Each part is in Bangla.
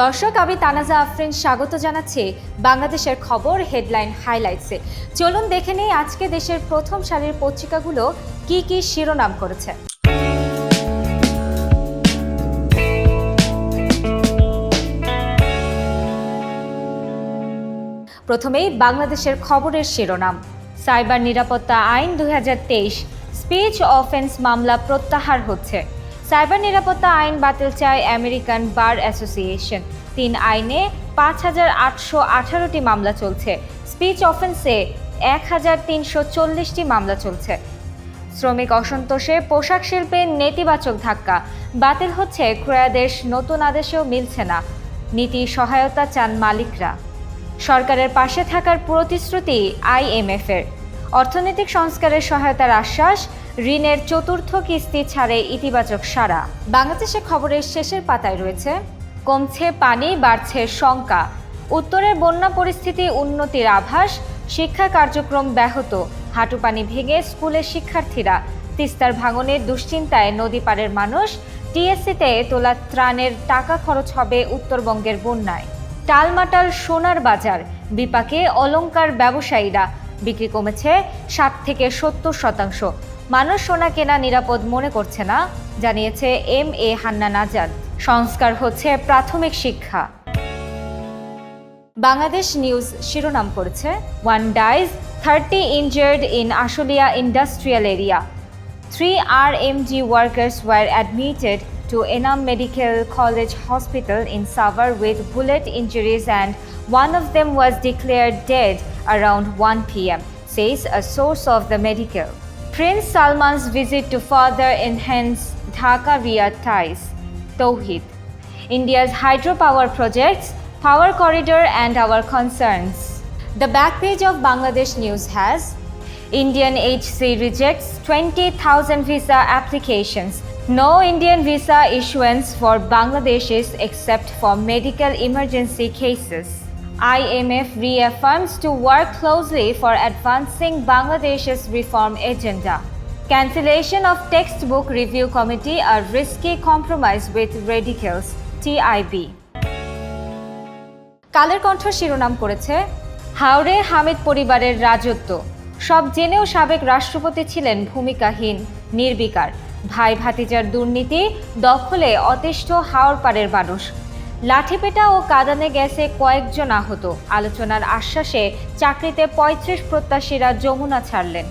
দর্শক, আমি তানাজা আফরিন স্বাগত জানাচ্ছি বাংলাদেশের খবর হেডলাইন হাইলাইটসে চলুন দেখে নেই আজকে দেশের প্রথম সারির পত্রিকাগুলো কি কি শিরোনাম করেছে। প্রথমেই বাংলাদেশের খবরের শিরোনাম। সাইবার নিরাপত্তা আইন দুই হাজার তেইশ, স্পিচ অফেন্স মামলা প্রত্যাহার হচ্ছে। সাইবার নিরাপত্তা আইন বাতিল চায় আমেরিকান বার অ্যাসোসিয়েশন। তিন আইনে পাঁচ হাজার আটশো আঠারোটি মামলা চলছে। স্পিচ অফেন্সে এক হাজার তিনশো চল্লিশটি মামলা চলছে। শ্রমিক অসন্তোষে পোশাক শিল্পে নেতিবাচক ধাক্কা। বাতিল হচ্ছে ক্রয়াদেশ, নতুন আদেশেও মিলছে না। নীতি সহায়তা চান মালিকরা। সরকারের পাশে থাকার প্রতিশ্রুতি আইএমএফের। অর্থনৈতিক সংস্কারের সহায়তার আশ্বাস, ঋণের চতুর্থ কিস্তি ছাড়ে ইতিবাচক সাড়া। বাংলাদেশে খবরের শেষের পাতায় রয়েছে, কমছে পানি, বাড়ছে শঙ্কা। উত্তরের বন্যা পরিস্থিতি উন্নতির আভাস, শিক্ষা কার্যক্রম ব্যাহত। হাঁটু পানি ভেঙে স্কুলের শিক্ষার্থীরা তিস্তার ভাঙনের দুশ্চিন্তায় নদী পাড়ের মানুষ, টিএসসিতে তোলা ত্রাণের টাকা খরচ হবে উত্তরবঙ্গের বন্যায়। টালমাটাল সোনার বাজার, বিপাকে অলংকার ব্যবসায়ীরা বিক্রি কমেছে ষাট থেকে সত্তর শতাংশ। মানুষ সোনা কেনা নিরাপদ মনে করছে না জানিয়েছে এম এ হান্নান আজাদ সংস্কার হচ্ছে প্রাথমিক শিক্ষা। বাংলাদেশ নিউজ শিরোনাম করেছে one dies thirty injured in Ashulia industrial area three R M G workers were admitted to Enam Medical College Hospital in Savar with bullet injuries, and one of them was declared dead around 1 pm, says a source of the medical. Prince Salman's visit to further enhance Dhaka Riyadh ties. Tawhid. India's hydropower projects, power corridor, and our concerns. The back page of Bangladesh News has Indian HC rejects 20,000 visa applications. No Indian visa issuance for Bangladeshis except for medical emergency cases. IMF reaffirms to work closely for advancing Bangladesh's reform agenda. Cancellation of textbook review committee a risky compromise with radicals. TIB. Kaler Kantho শিরোনাম করেছে হাওড়ে হামিদ পরিবারের রাজত্ব সব জেনেও সাবেক রাষ্ট্রপতি ছিলেন ভূমিকাহীন নির্বিকার ভাই ভাতিজার দুর্নীতি দখলে অতিষ্ঠ হাওড় পাড়ের মানুষ লাঠিপেটা ও কাদানে গ্যাসে কয়েকজন আহত। আলোচনার আশ্বাসে চাকরিতে পঁয়ত্রিশ প্রত্যাশীরা যমুনা ছাড়লেন।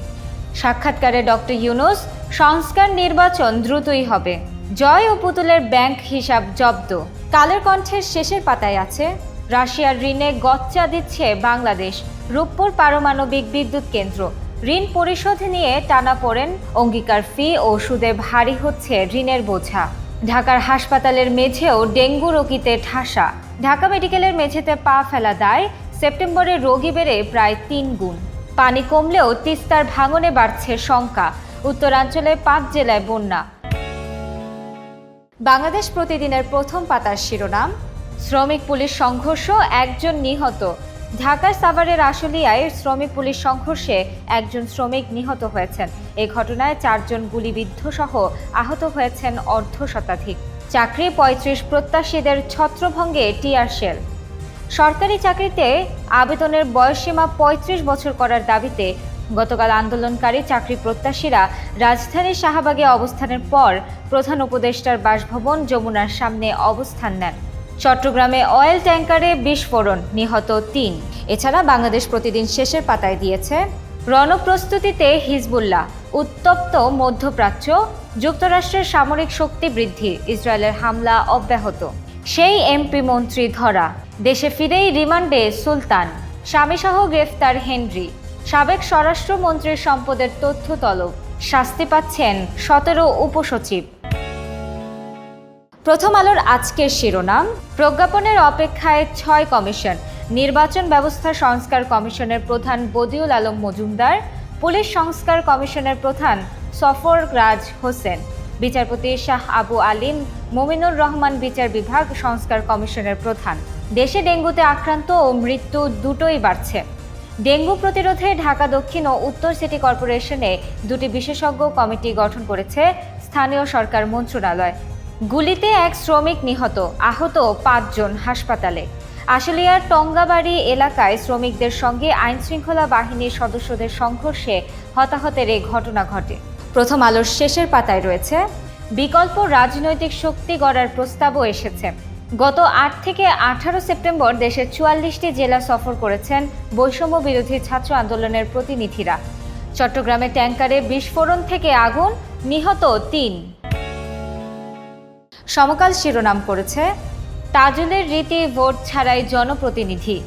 সাক্ষাৎকারে ডক্টর ইউনুস, সংস্কার নির্বাচন দ্রুতই হবে। জয় ও পুতুলের ব্যাংক হিসাব জব্দ। কালের কণ্ঠের শেষের পাতায় আছে, রাশিয়ার ঋণে গচ্চা দিচ্ছে বাংলাদেশ, রূপপুর পারমাণবিক বিদ্যুৎ কেন্দ্র। ঋণ পরিশোধ নিয়ে টানা পড়েন, অঙ্গীকার ফি ও সুদে ভারী হচ্ছে ঋণের বোঝা। ঢাকার হাসপাতালের মেঝেও ডেঙ্গু রোগীতে ঠাসা। ঢাকা মেডিকেলের মেঝেতে পা ফেলা দায়, সেপ্টেম্বরে রোগী বেড়ে প্রায় তিন গুণ। পানি কমলেও তিস্তার ভাঙনে বাড়ছে শঙ্কা উত্তরাঞ্চলে পাঁচ জেলায় বন্যা। বাংলাদেশ প্রতিদিনের প্রথম পাতার শিরোনাম, শ্রমিক পুলিশ সংঘর্ষ একজন নিহত ঢাকার সাভারের আশুলিয়ায় শ্রমিক পুলিশ সংঘর্ষে একজন শ্রমিক নিহত হয়েছেন। এ ঘটনায় চারজন গুলিবিদ্ধ সহ আহত হয়েছেন অর্ধ শতাধিক চাকরি পঁয়ত্রিশ প্রত্যাশীদের ছত্রভঙ্গে টিয়ার শেল। সরকারি চাকরিতে আবেদনের বয়সসীমা পঁয়ত্রিশ বছর করার দাবিতে গতকাল আন্দোলনকারী চাকরি প্রত্যাশীরা রাজধানীর শাহবাগে অবস্থানের পর প্রধান উপদেষ্টার বাসভবন যমুনার সামনে অবস্থান নেন। চট্টগ্রামে অয়েল ট্যাঙ্কারে বিস্ফোরণ, নিহত তিন। এছাড়া বাংলাদেশ প্রতিদিন শেষের পাতায় দিয়েছে রণপ্রস্তুতিতে হিজবুল্লাহ, উত্তপ্ত মধ্যপ্রাচ্য, যুক্তরাষ্ট্রের সামরিক শক্তি বৃদ্ধি, ইসরায়েলের হামলা অব্যাহত। সেই এমপি মন্ত্রী ধরা, দেশে ফিরেই রিমান্ডে সুলতান, স্বামীসহ গ্রেফতার হেনরি, সাবেক স্বরাষ্ট্রমন্ত্রীর সম্পদের তথ্য তলব, শাস্তি পাচ্ছেন সতেরো উপসচিব। প্রথম আলোর আজকের শিরোনাম, প্রজ্ঞাপনের অপেক্ষায় ছয় কমিশন, নির্বাচন ব্যবস্থা সংস্কার কমিশনের প্রধান বদিউল আলম মজুমদার, পুলিশ সংস্কার কমিশনের প্রধান সফর রাজ হোসেন। বিচারপতি শাহ আবু আলিম, মোমিনুর রহমান বিচার বিভাগ সংস্কার কমিশনের প্রধান। দেশে ডেঙ্গুতে আক্রান্ত ও মৃত্যু দুটোই বাড়ছে। ডেঙ্গু প্রতিরোধে ঢাকা দক্ষিণ ও উত্তর সিটি কর্পোরেশনে দুটি বিশেষজ্ঞ কমিটি গঠন করেছে স্থানীয় সরকার মন্ত্রণালয়। গুলিতে এক শ্রমিক নিহত, আহত পাঁচজন হাসপাতালে। আশুলিয়ার টঙ্গাবাড়ি এলাকায় শ্রমিকদের সঙ্গে আইনশৃঙ্খলা বাহিনীর সদস্যদের সংঘর্ষে হতাহতের এই ঘটনা ঘটে। প্রথম আলোর শেষের পাতায় রয়েছে, বিকল্প রাজনৈতিক শক্তি গড়ার প্রস্তাবও এসেছে। গত আট থেকে আঠারো সেপ্টেম্বর দেশের চুয়াল্লিশটি জেলা সফর করেছেন বৈষম্য বিরোধী ছাত্র আন্দোলনের প্রতিনিধিরা। চট্টগ্রামে ট্যাঙ্কারে বিস্ফোরণ থেকে আগুন, নিহত তিন। সমকাল শিরোনাম করেছে, তাজুলের রীতি ভোট ছাড়াই জনপ্রতিনিধি।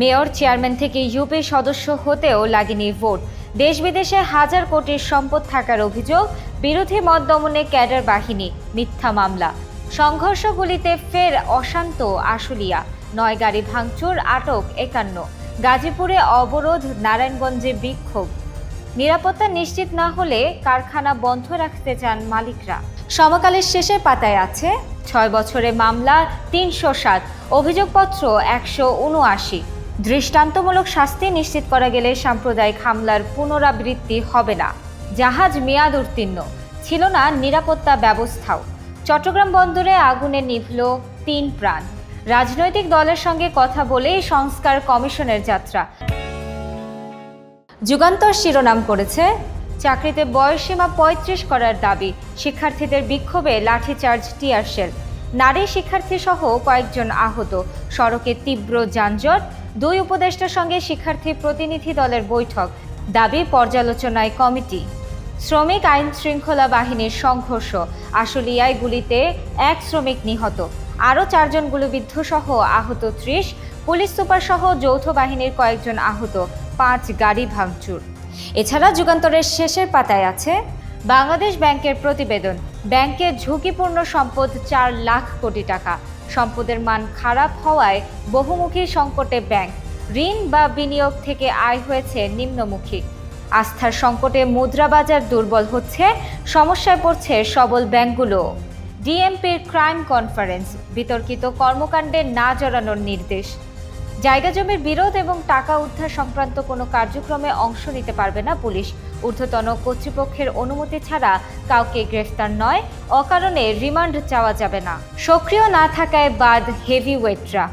মেয়র, চেয়ারম্যান থেকে ইউপি সদস্য হতেও লাগেনি ভোট। দেশ বিদেশে হাজার কোটির সম্পদ থাকার অভিযোগ, বিরোধী মত দমনে ক্যাডার বাহিনী, মিথ্যা মামলা। সংঘর্ষগুলিতে ফের অশান্ত আশুলিয়া, নয় গাড়ি ভাঙচুর, আটক একান্ন। গাজীপুরে অবরোধ, নারায়ণগঞ্জে বিক্ষোভ। নিরাপত্তা নিশ্চিত না হলে কারখানা বন্ধ রাখতে চান মালিকরা। সমকালের শেষের পাতায় আছে ছয় বছরে মামলা, তিনশো সাত। অভিযোগপত্র, একশো উনআশি। দৃষ্টান্তমূলক শাস্তি নিশ্চিত করা গেলে সাম্প্রদায়িক হামলার পুনরাবৃত্তি হবে না। জাহাজ মেয়াদ উত্তীর্ণ। ছিল না নিরাপত্তা ব্যবস্থাও। চট্টগ্রাম বন্দরে আগুনে নিভল তিন প্রাণ। রাজনৈতিক দলের সঙ্গে কথা বলেই সংস্কার কমিশনের যাত্রা। যুগান্তর শিরোনাম করেছে চাকরিতে বয়সসীমা পঁয়ত্রিশ করার দাবি। শিক্ষার্থীদের বিক্ষোভে লাঠিচার্জ টিয়ারশেল নারী শিক্ষার্থী সহ কয়েকজন আহত। সড়কে তীব্র যানজট। দুই উপদেষ্টার সঙ্গে শিক্ষার্থী প্রতিনিধি দলের বৈঠক। দাবি পর্যালোচনায় কমিটি। শ্রমিক আইন শৃঙ্খলা বাহিনীর সংঘর্ষ। আশুলিয়ায় গুলিতে এক শ্রমিক নিহত। আরও চারজন গুলিবিদ্ধ সহ আহত ত্রিশ। পুলিশ সুপার সহ যৌথ বাহিনীর কয়েকজন আহত। পাঁচ গাড়ি ভাঙচুর। এছাড়া যুগান্তরের শেষের পাতায় আছে বাংলাদেশ ব্যাংকের প্রতিবেদন। ব্যাংকের ঝুঁকিপূর্ণ সম্পদ চার লাখ কোটি টাকা। সম্পদের মান খারাপ হওয়ায় বহুমুখী সংকটে ব্যাংক। ঋণ বা বিনিয়োগ থেকে আয় হয়েছে নিম্নমুখী। আস্থার সংকটে মুদ্রা বাজার দুর্বল হচ্ছে, সমস্যায় পড়ছে সবল ব্যাংকগুলো। ডিএমপির ক্রাইম কনফারেন্স, বিতর্কিত কর্মকাণ্ডে না জড়ানোর নির্দেশ। জায়গা জমির বিরোধ এবং টাকা উদ্ধার সংক্রান্ত কোনো কার্যক্রমে অংশ নিতে পারবে না পুলিশ। ঊর্ধ্বতন কর্তৃপক্ষের অনুমতি ছাড়া কাউকে গ্রেফতার নয়, অকারণে রিমান্ড চাওয়া যাবে না। সক্রিয় না থাকায় বাদ হেভি ওয়েটরা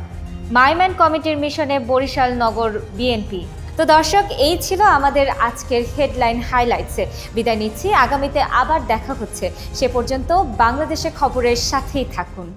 মাইম্যান কমিটির মিশনে বরিশাল নগর বিএনপি। তো দর্শক, এই ছিল আমাদের আজকের হেডলাইন হাইলাইটসে বিদায় নিচ্ছি, আগামীতে আবার দেখা হচ্ছে। সে পর্যন্ত বাংলাদেশে খবরের সাথেই থাকুন।